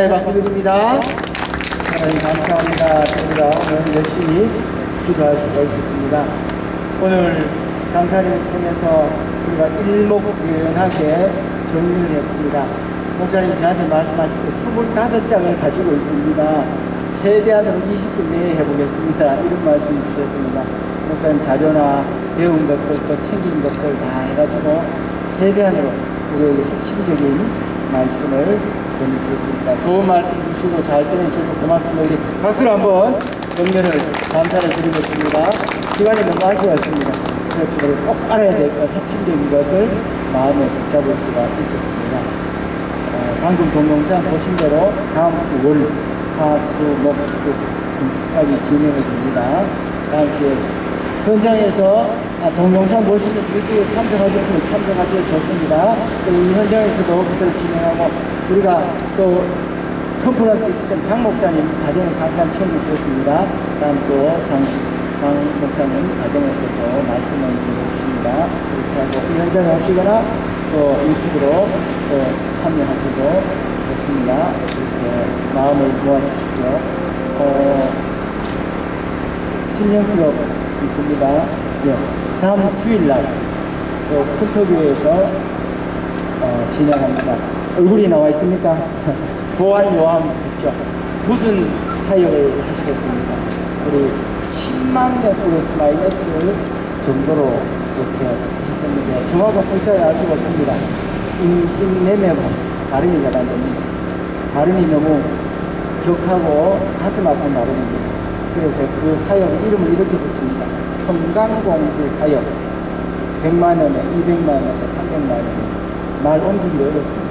네, 박수 드립니다. 하나님 감사합니다. 저희가 오늘 열심히 기도할 수가 있었습니다. 오늘 강사님을 통해서 우리가 일목요연하게 정리를 했습니다. 목사님 저한테 말씀하실 때 25장을 가지고 있습니다. 최대한으로 20분 내에 해보겠습니다. 이런 말씀을 주셨습니다. 목사님 자료나 배운 것들 또 챙긴 것들 다 해가지고 최대한으로 우리에게 핵심적인 말씀을 전해주셨습니다. 좋은 말씀 주시고 잘 전해주셔서 고맙습니다. 박수로 한번 격려를 감사를 드리겠습니다. 시간이 너무 아쉬웠습니다. 그렇게 꼭 알아야 될 것, 핵심적인 것을 마음에 붙잡을 수가 있었습니다. 어, 방금 동영상 보신 대로 다음 주 월, 화, 수, 목, 주, 금주까지 진행을 됩니다. 다음 주에 현장에서 아, 동영상 보시면 유튜브에 참석하실 분은 참석하셔도 좋습니다. 그리고 이 현장에서도 그대로 진행하고 우리가 또 컨퍼런스 있을 때장 목사님 가정에 잠깐 챙겨주셨습니다. 다음 또 장, 장 목사님 가정에 있어서 말씀을 전해주십니다. 이렇게 하고 이 현장에 오시거나 또 유튜브로 또 참여하셔도 좋습니다. 이렇게 마음을 모아주십시오. 어, 신령기업 있습니다. 예. 다음 주일날 또 풀터교에서 어, 진행합니다. 얼굴이 나와 있습니까? 보안 요함 있죠. 무슨 사역을 하시겠습니까? 우리 10만 명 플러스 마이너스 정도로 이렇게 했었는데 정확한 숫자를 알 수가 없습니다. 임신 내매번 발음이 잘 안 됩니다. 발음이 너무 격하고 가슴 아픈 발음입니다. 그래서 그 사역 이름을 이렇게 붙입니다. 평강공주 사역. 100만 원에, 200만 원에, 300만 원에 말 옮기기 어렵습니다.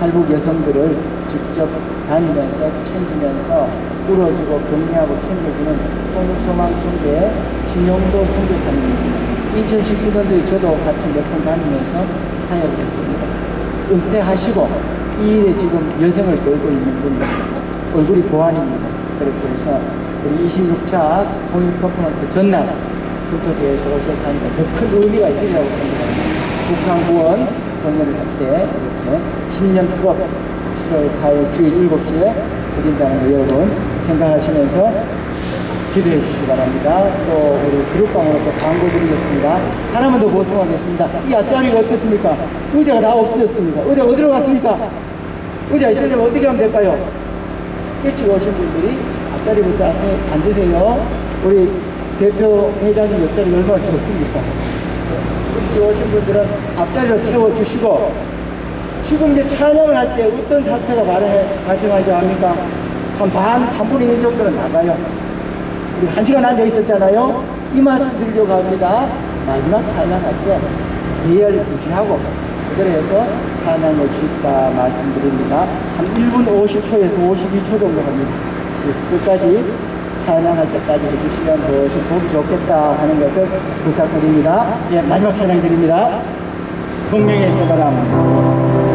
탈북 여성들을 직접 다니면서 챙기면서 울어주고 격려하고 챙겨주는 홍소망 선배 김영도 선교사님입니다. 2019년도에 저도 같이 몇 번 다니면서 사역을 했습니다. 은퇴하시고 이 일에 지금 여생을 걸고 있는 분입니다. 얼굴이 보안입니다. 그렇게 해서 우리 26차 통일 컨퍼런스 전날 국토교에서 오셔서 하니까 더 큰 의미가 있으리라고 생각합니다. 북한 구원 성년을 할때 이렇게 10년 급 7월 4일 주일 7시에 드린다는 거 여러분 생각하시면서 기도해 주시기 바랍니다. 또 우리 그룹방으로 또 광고 드리겠습니다. 하나만 더 보충하겠습니다. 이 앞자리가 어떻습니까? 의자가 다 없어졌습니다. 의자 어디로 갔습니까? 의자 있으려면 어떻게 하면 될까요? 일찍 오신 분들이 앞자리부터 앉으- 앉으세요. 우리 대표 회장님 옆자리 얼마나 좋습니까? 일찍 오신 분들은 앞자리로 채워주시고 지금 이제 찬양을 할 때 어떤 사태가 발생하지 않습니까? 한 반, 3분의 1 정도는 나가요. 우리 한 시간 앉아 있었잖아요. 이 말씀 드리려고 합니다. 마지막 찬양할 때 예열 무시하고 그대로 해서 찬양의 주사 말씀드립니다. 한 1분 50초에서 52초 정도 합니다. 그 끝까지 찬양할 때까지 해주시면 훨씬 보기 좋겠다 하는 것을 부탁드립니다. 예, 마지막 찬양 드립니다. 성령의 세바람.